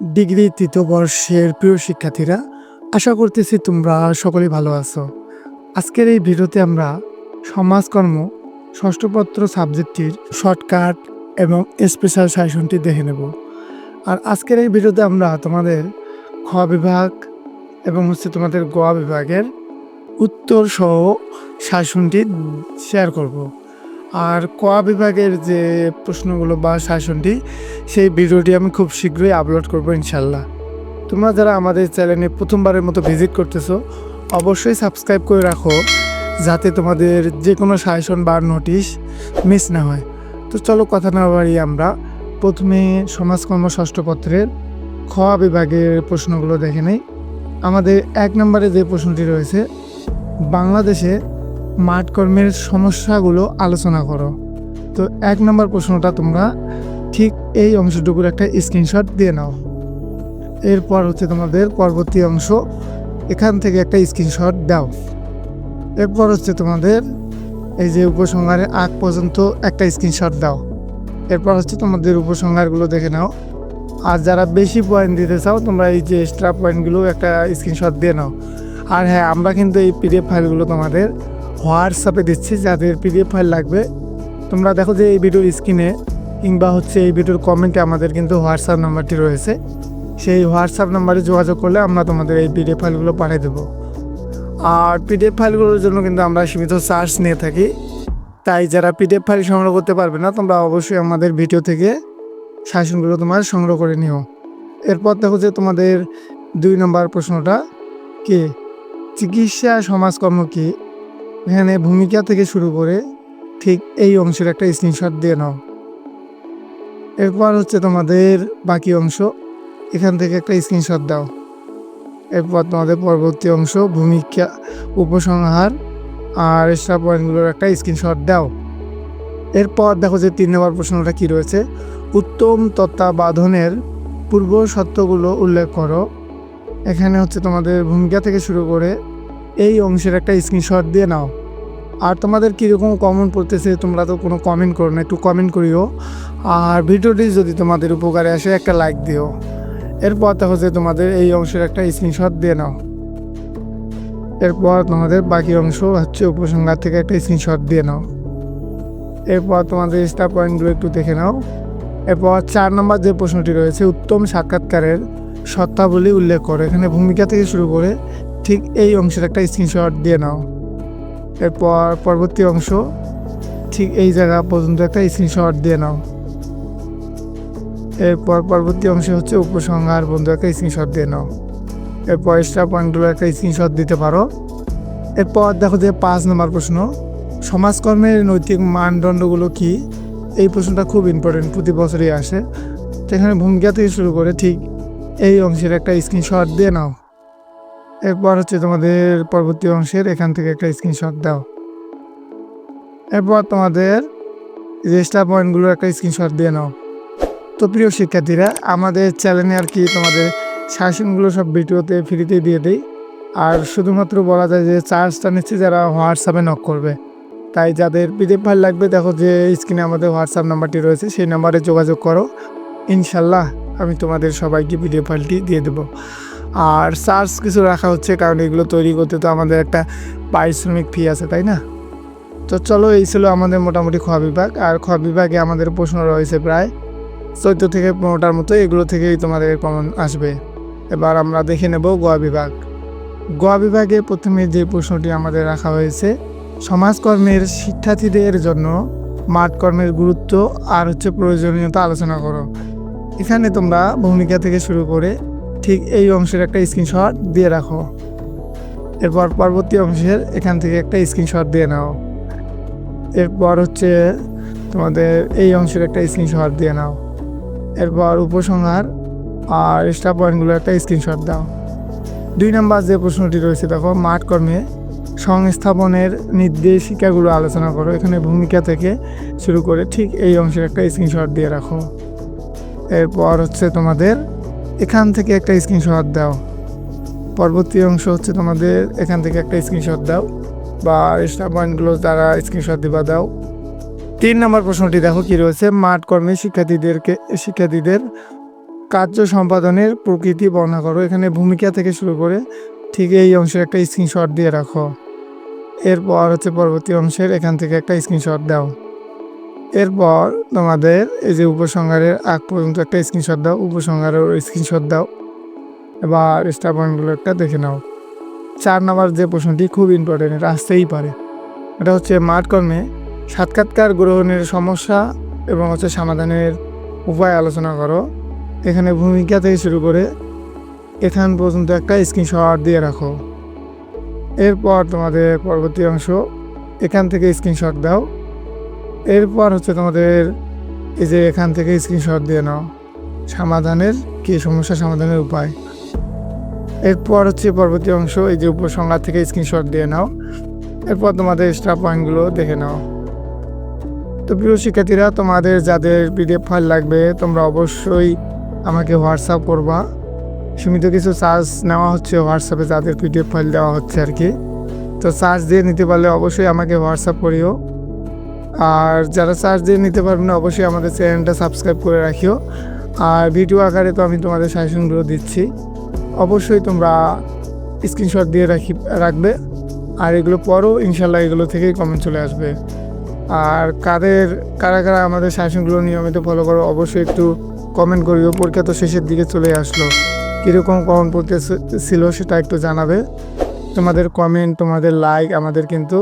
Degree তৃতীয় বর্ষের প্রিয় শিক্ষার্থীরা, আশা করতেছি তোমরা সকলেই ভালো আছো। আজকের এই ভিডিওতে আমরা সমাজকর্ম, ষষ্ঠপত্র সাবজেক্টটির শর্টকাট এবং স্পেশাল সাজেশনটি দেখে নেব। আর আজকের এই ভিডিওতে আমরা তোমাদের খ বিভাগ এবং হচ্ছে তোমাদের গোয়া বিভাগের উত্তর সহ শাসনটি শেয়ার করব। আর ক বিভাগের যে প্রশ্নগুলো বা শাসনটি, সেই ভিডিওটি আমি খুব শীঘ্রই আপলোড করব ইনশাল্লাহ। তোমরা যারা আমাদের চ্যানেলে প্রথমবারের মতো ভিজিট করতেছো, অবশ্যই সাবস্ক্রাইব করে রাখো, যাতে তোমাদের যে কোনো সাজেশন বা নোটিশ মিস না হয়। তো চলো কথা না বাড়িয়ে আমরা, প্রথমে সমাজকর্ম ষষ্ঠ পত্রের খ বিভাগের প্রশ্নগুলো দেখে নেই। আমাদের এক নম্বরে যে প্রশ্নটি রয়েছে, বাংলাদেশে মাঠ কর্মের সমস্যাগুলো আলোচনা করো। তো এক নম্বর প্রশ্নটা তোমরা ঠিক এই অংশটুকুর একটা স্ক্রিনশট দিয়ে নাও। এরপর হচ্ছে তোমাদের পরবর্তী অংশ, এখান থেকে একটা স্ক্রিনশট দাও। এরপর হচ্ছে তোমাদের এই যে উপসংহারের আগ পর্যন্ত একটা স্ক্রিনশট দাও। এরপর হচ্ছে তোমাদের উপসংহারগুলো দেখে নাও। আর যারা বেশি পয়েন্ট দিতে চাও, তোমরা এই যে এক্সট্রা পয়েন্টগুলো একটা স্ক্রিনশট দিয়ে নাও। আর হ্যাঁ আমরা কিন্তু এই পিডিএফ ফাইলগুলো তোমাদের হোয়াটসঅ্যাপে দিচ্ছি, যাদের পিডিএফ ফাইল লাগবে। তোমরা দেখো যে এই ভিডিওর স্ক্রিনে, কিংবা হচ্ছে এই ভিডিওর কমেন্টে আমাদের কিন্তু হোয়াটসঅ্যাপ নাম্বারটি রয়েছে। সেই হোয়াটসঅ্যাপ নাম্বারে যোগাযোগ করলে আমরা তোমাদের এই পিডিএফ ফাইলগুলো পাঠিয়ে দেবো। আর পিডিএফ ফাইলগুলোর জন্য কিন্তু আমরা সীমিত চার্জ নিয়ে থাকি। তাই যারা পিডিএফ ফাইল সংগ্রহ করতে পারবে না, তোমরা অবশ্যই আমাদের ভিডিও থেকে শাসনগুলো তোমার সংগ্রহ করে নিও। এরপর দেখো যে তোমাদের দুই নম্বর প্রশ্নটা, কি? চিকিৎসা সমাজকর্ম কি? এখানে ভূমিকা থেকে শুরু করে ঠিক এই অংশের একটা স্ক্রিনশট দিয়ে নাও। এরপর হচ্ছে তোমাদের বাকি অংশ। এখান থেকে একটা স্ক্রিনশট দাও। এরপর তোমাদের পরবর্তী অংশ, ভূমিকা, উপসংহার আর এক্সট্রা পয়েন্টগুলোর একটা স্ক্রিনশট দাও। এরপর দেখো যে তিন নম্বর প্রশ্নটা কি রয়েছে? উত্তম তত্ত্বাবধানের পূর্ব সত্যগুলো উল্লেখ করো। এখানে হচ্ছে তোমাদের ভূমিকা থেকে শুরু করে এই অংশের একটা স্ক্রিনশট দিয়ে নাও। আর তোমাদের কীরকম কমেন্ট পড়তেছে, তোমরা তো কোনো কমেন্ট করো না, একটু কমেন্ট করিও। আর ভিডিওটি যদি তোমাদের উপকারে আসে, একটা লাইক দিও। এরপর যে তোমাদের এই অংশের একটা স্ক্রিনশট দিয়ে নাও। এরপর তোমাদের বাকি অংশ হচ্ছে উপসংহার থেকে একটা স্ক্রিনশট দিয়ে নাও। এরপর তোমাদের স্টার পয়েন্টগুলো একটু দেখে নাও। এরপর চার নম্বর যে প্রশ্নটি রয়েছে, উত্তম সাক্ষাৎকারের সত্তাবলী উল্লেখ করো। এখানে ভূমিকা থেকে শুরু করে ঠিক এই অংশের একটা স্ক্রিনশট দিয়ে নাও। এরপর পরবর্তী অংশ, ঠিক এই জায়গা পর্যন্ত একটা স্ক্রিনশট দিয়ে নাও। এরপর পরবর্তী অংশে হচ্ছে উপসংহার বন্ধু একটা স্ক্রিনশট দিয়ে নাও। এরপর এক্সট্রা পয়েন্টগুলো একটা স্ক্রিনশট দিতে পারো। এরপর দেখো যে পাঁচ নম্বর প্রশ্ন, সমাজকর্মের নৈতিক মানদণ্ডগুলো কি? এই প্রশ্নটা খুব ইম্পর্টেন্ট প্রতি বছরই আসে। তো এখানে ভূমিকা থেকে শুরু করে ঠিক এই অংশের একটা স্ক্রিনশট দিয়ে নাও। এরপর হচ্ছে তোমাদের পরবর্তী অংশের এখান থেকে একটা স্ক্রিনশট দাও। এরপর তোমাদের রেজিস্টার পয়েন্টগুলোর একটা স্ক্রিনশট দিয়ে নাও। তো প্রিয় শিক্ষার্থীরা, আমাদের চ্যানেলে আর কি তোমাদের শাসনগুলো সব ভিডিওতে ফ্রিতে দিয়ে দেই। আর শুধুমাত্র বলা যায় যে চার্জটা নিচ্ছে যারা হোয়াটসঅ্যাপে নক করবে। তাই যাদের পিডিএফ ফাইল লাগবে, দেখো যে স্ক্রিনে আমাদের হোয়াটসঅ্যাপ নাম্বারটি রয়েছে, সেই নাম্বারে যোগাযোগ করো। ইনশাল্লাহ আমি তোমাদের সবাইকে পিডিএফ ফাইলটি দিয়ে দেবো। আর চার্জ কিছু রাখা হচ্ছে, কারণ এগুলো তৈরি করতে তো আমাদের একটা পারিশ্রমিক ফি আছে, তাই না? তো চলো, এই ছিল আমাদের মোটামুটি খ বিভাগ, আর খ বিভাগে আমাদের প্রশ্ন রয়েছে প্রায় চোদ্দ থেকে পনেরোটার মতো, এগুলো থেকেই তোমাদের কমন আসবে। এবার আমরা দেখে নেব গোয়া বিভাগ। গোয়া বিভাগে প্রথমে যে প্রশ্নটি আমাদের রাখা হয়েছে, সমাজকর্মের শিক্ষার্থীদের জন্য মাঠ কর্মের গুরুত্ব আর হচ্ছে প্রয়োজনীয়তা আলোচনা করো। এখানে তোমরা ভূমিকা থেকে শুরু করে ঠিক এই অংশের একটা স্ক্রিনশট দিয়ে রাখো। এরপর পরবর্তী অংশের এখান থেকে একটা স্ক্রিনশট দিয়ে নাও। এরপর হচ্ছে তোমাদের এই অংশের একটা স্ক্রিনশট দিয়ে নাও। এরপর উপসংহার আর এক্সট্রা পয়েন্টগুলো একটা স্ক্রিনশট দাও। দুই নম্বর যে প্রশ্নটি রয়েছে, দেখো মাঠ কর্মে সংস্থাপনের নির্দেশিকাগুলো আলোচনা করো। এখানে ভূমিকা থেকে শুরু করে ঠিক এই অংশের একটা স্ক্রিনশট দিয়ে রাখো। এরপর হচ্ছে তোমাদের এখান থেকে একটা স্ক্রিনশট দাও। পরবর্তী অংশ হচ্ছে তোমাদের এখান থেকে একটা স্ক্রিনশট দাও বা এক্সট্রা পয়েন্টগুলো তারা স্ক্রিনশট দিবা দাও। তিন নম্বর প্রশ্নটি দেখো কী রয়েছে, মাঠ কর্মে শিক্ষার্থীদেরকে, শিক্ষার্থীদের কার্য সম্পাদনের প্রকৃতি বর্ণনা করো। এখানে ভূমিকা থেকে শুরু করে ঠিক এই অংশের একটা স্ক্রিনশট দিয়ে রাখো। এরপর হচ্ছে পরবর্তী অংশের এখান থেকে একটা স্ক্রিনশট দাও। এরপর তোমাদের এই যে উপসংহারের আগ পর্যন্ত একটা স্ক্রিনশট দাও, উপসংহারের স্ক্রিনশট দাও। এবার স্টার পয়েন্টগুলো একটা দেখে নাও। চার নম্বর যে প্রশ্নটি খুব ইম্পর্টেন্ট এটা আসতেই পারে। এটা হচ্ছে মাঠ কর্মে সাক্ষাৎকার গ্রহণের সমস্যা এবং হচ্ছে সমাধানের উপায় আলোচনা করো। এখানে ভূমিকা থেকে শুরু করে এখান পর্যন্ত একটা স্ক্রিনশট দিয়ে রাখো। এরপর তোমাদের পরবর্তী অংশ, এখান থেকে স্ক্রিনশট দাও। এরপর হচ্ছে তোমাদের এই যে এখান থেকে স্ক্রিনশট দিয়ে নাও। সমাধানের কি সমস্যা, সমাধানের উপায়? এরপর হচ্ছে পরবর্তী অংশ, এই যে উপসংহার থেকে স্ক্রিনশট দিয়ে নাও। এরপর তোমাদের স্টার পয়েন্টগুলো দেখে নাও। তো প্রিয় শিক্ষার্থীরা, তোমাদের যাদের পিডিএফ ফাইল লাগবে, তোমরা অবশ্যই আমাকে হোয়াটসঅ্যাপ করবা। সীমিত কিছু চার্জ নেওয়া হচ্ছে হোয়াটসঅ্যাপে যাদের পিডিএফ ফাইল দেওয়া হচ্ছে আর কি। তো চার্জ দিয়ে নিতে পারলে অবশ্যই আমাকে হোয়াটসঅ্যাপ করিও। আর যারা চার্জ দিয়ে নিতে পারবে না, অবশ্যই আমাদের চ্যানেলটা সাবস্ক্রাইব করে রাখিও। আর ভিডিও আকারে তো আমি তোমাদের সাজেশনগুলো দিচ্ছি। অবশ্যই তোমরা স্ক্রিনশট দিয়ে রাখি, রাখবে। আর এগুলো পরও ইনশাল্লাহ এগুলো থেকেই কমেন্ট চলে আসবে। আর কাদের, কারা কারা আমাদের সাজেশনগুলো নিয়মিত ফলো করো, অবশ্যই একটু কমেন্ট করিও। পরীক্ষা তো শেষের দিকে চলে আসলো। কীরকম কমেন্ট পড়তে ছিল সেটা একটু জানাবে। তোমাদের কমেন্ট তোমাদের লাইক আমাদের কিন্তু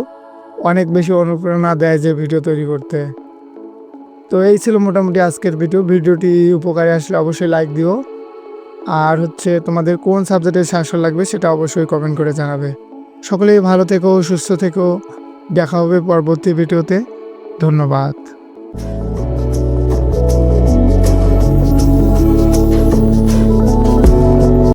অনেক বেশি অনুপ্রেরণা দেয় যে ভিডিও তৈরি করতে। তো এই ছিল মোটামুটি আজকের ভিডিও। ভিডিওটি উপকারে আসলে অবশ্যই লাইক দিও। আর হচ্ছে তোমাদের কোন সাবজেক্টের শাসন লাগবে সেটা অবশ্যই কমেন্ট করে জানাবে। সকলেই ভালো থেকো, সুস্থ থেকো। দেখা হবে পরবর্তী ভিডিওতে। ধন্যবাদ।